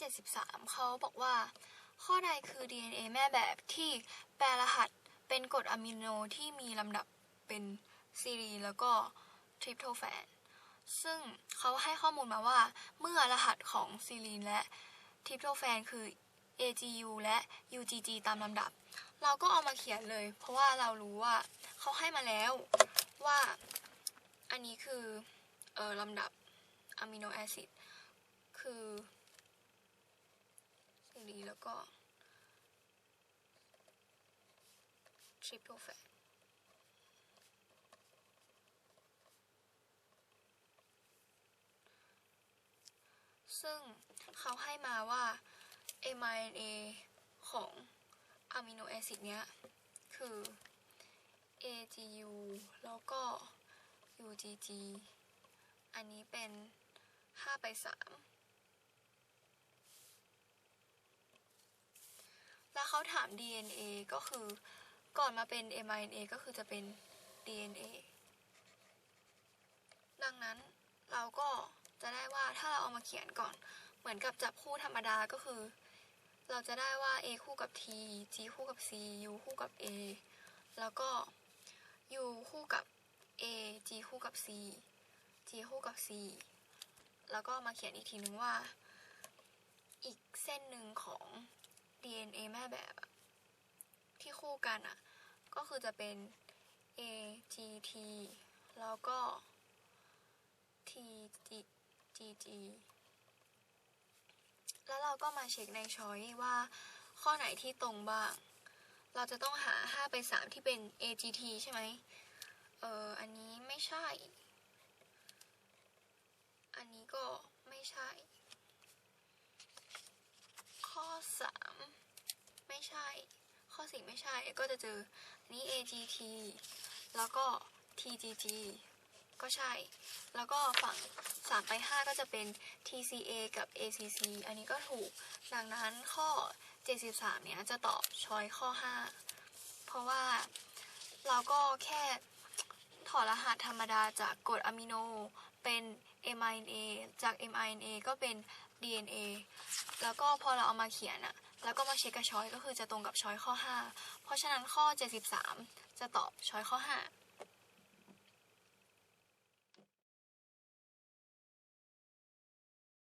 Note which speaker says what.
Speaker 1: 73 เขาบอกว่า ข้อใดคือ DNA แม่แบบที่แปลรหัสเป็นกรดอะมิโนที่มีลำดับเป็นซีรีแล้วก็ทริปโตแฟน ซึ่งเขาให้ข้อมูลมาว่า เมื่อรหัสของซีรีนและทริปโตแฟนคือ AGU และ UGG ตามลำดับ เราก็เอามาเขียนเลย เพราะว่าเรารู้ว่าเขาให้มาแล้วว่าอันนี้คือเออลำดับอะมิโนแอซิดคือ ซีรีแล้วก็ทริปโตแฟนซึ่งเขาให้มาว่า mRNA ของอะมิโนแอซิดเนี้ย คือ AGU แล้วก็ UGG อันนี้เป็น5ไป3 แล้ว เขาถาม DNA ก็คือก่อนมาเป็น mRNA ก็คือจะเป็น DNA ดังนั้นเราก็จะได้ว่าถ้าเราเอามาเขียนก่อน เหมือนกับจับคู่ธรรมดาก็คือ เราจะได้ว่า A คู่กับ T G คู่กับ C U คู่กับ A แล้วก็ U คู่กับ A G คู่กับ C G คู่กับ C แล้วก็มาเขียนอีกทีนึงว่า อีกเส้นหนึ่งของ DNA แม่แบบที่คู่กันอะ ก็คือจะเป็น A G T แล้วก็ T G G G แล้วเราก็มาเช็คในช้อยว่าข้อไหนที่ตรงบ้าง เราจะต้องหา 5 ไป 3 ที่เป็น AGT ใช่ไหมเอออันนี้ไม่ใช่ อันนี้ก็ไม่ใช่ ข้อ 3 ไม่ ใช่ ข้อ4ไม่ใช่ก็จะเจออันนี้ AGT แล้วก็ TGG ก็ใช่ แล้วก็ฝั่ง3ไป 5 ก็จะเป็น TCA กับ ACC อันนี้ก็ถูก ดังนั้นข้อ 73 เนี้ยจะตอบช้อยข้อ 5 เพราะว่าเราก็แค่ถอดรหัสธรรมดาจากกรดอะมิโนเป็น mRNA จาก mRNA ก็เป็น DNA แล้วก็พอเราเอามาเขียนอะ แล้วก็มาเช็คกับช้อยก็คือจะตรงกับช้อยข้อ 5 เพราะฉะนั้นข้อ 73 จะตอบช้อยข้อ 5